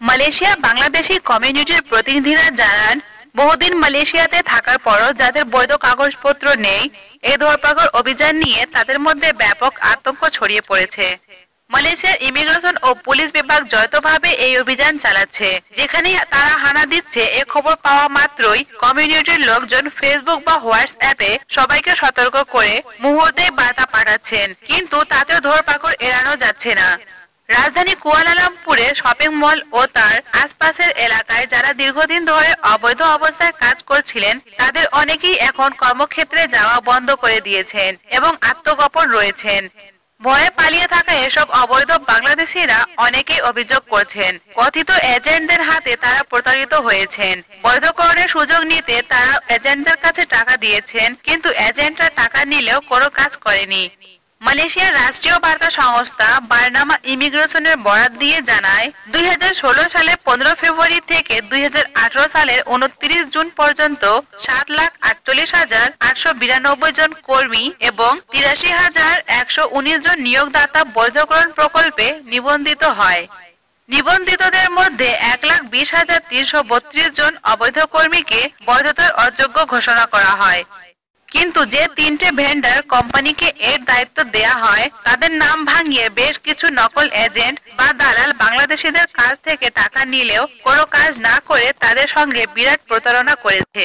Malaysia Bangladeshi কমিউনিটির প্রতিনিধিরা জানান, বহুদিন মালয়েশিয়াতে থাকার পরও যাদের বৈধ কাগজপত্র নেই এই ধরপাকড় অভিযান নিয়ে তাদের মধ্যে ব্যাপক আতঙ্ক ছড়িয়ে পড়েছে। মালয়েশিয়ার ইমিগ্রেশন ও পুলিশ বিভাগ যৌথভাবে এই অভিযান চালাচ্ছে যেখানে তারা হানা দিচ্ছে এ খবর পাওয়া মাত্রই কমিউনিটির লোকজন ফেসবুক বা হোয়াটসঅ্যাপে সবাইকে সতর্ক করে মুহূর্তে বার্তা পাঠাচ্ছেন, কিন্তু তাতেও ধরপাকড় এড়ানো যাচ্ছে না। রাজধানী কুয়ালালামপুরে শপিং মল ও তার আশপাশের এলাকায় যারা দীর্ঘদিন ধরে অবৈধ অবস্থায় কাজ করছিলেন, তাদের অনেকেই এখন কর্মক্ষেত্রে যাওয়া বন্ধ করে দিয়েছেন এবং আত্মগোপন রয়েছেন। ভয়ে পালিয়ে থাকা এসব অবৈধ বাংলাদেশিরা অনেকেই অভিযোগ করছেন। কথিত এজেন্টদের হাতে তারা প্রতারিত হয়েছেন। বৈধকরণের সুযোগ নিতে তারা এজেন্টদের কাছে টাকা দিয়েছেন, কিন্তু এজেন্টরা টাকা নিলেও কোনো কাজ করেনি। মালয়েশিয়ার রাষ্ট্রীয় বার্তা সংস্থা বার্নামা ইমিগ্রেশনের বরাত দিয়ে জানায়, দুই হাজার ষোলো সালে পনেরো ফেব্রুয়ারি থেকে দুই হাজার আঠারো সালের উনত্রিশ জুন পর্যন্ত সাত লাখ আটচল্লিশ হাজার আটশো বিরানব্বই জন কর্মী এবং তিরাশি হাজার একশো উনিশ জন নিয়োগদাতা বৈধকরণ প্রকল্পে নিবন্ধিত হয়। নিবন্ধিতদের মধ্যে এক লাখ বিশ হাজার তিনশো বত্রিশ জন অবৈধ কর্মীকে বৈধতার অযোগ্য ঘোষণা করা হয়। কিন্তু যে তিনটে ভেন্ডার কোম্পানিকে এর দায়িত্ব দেয়া হয়, তাদের নাম ভাঙিয়ে বেশ কিছু নকল এজেন্ট বা দালাল বাংলাদেশিদের কাছ থেকে টাকা নিলেও কোনো কাজ না করে তাদের সঙ্গে বিরাট প্রতারণা করেছে।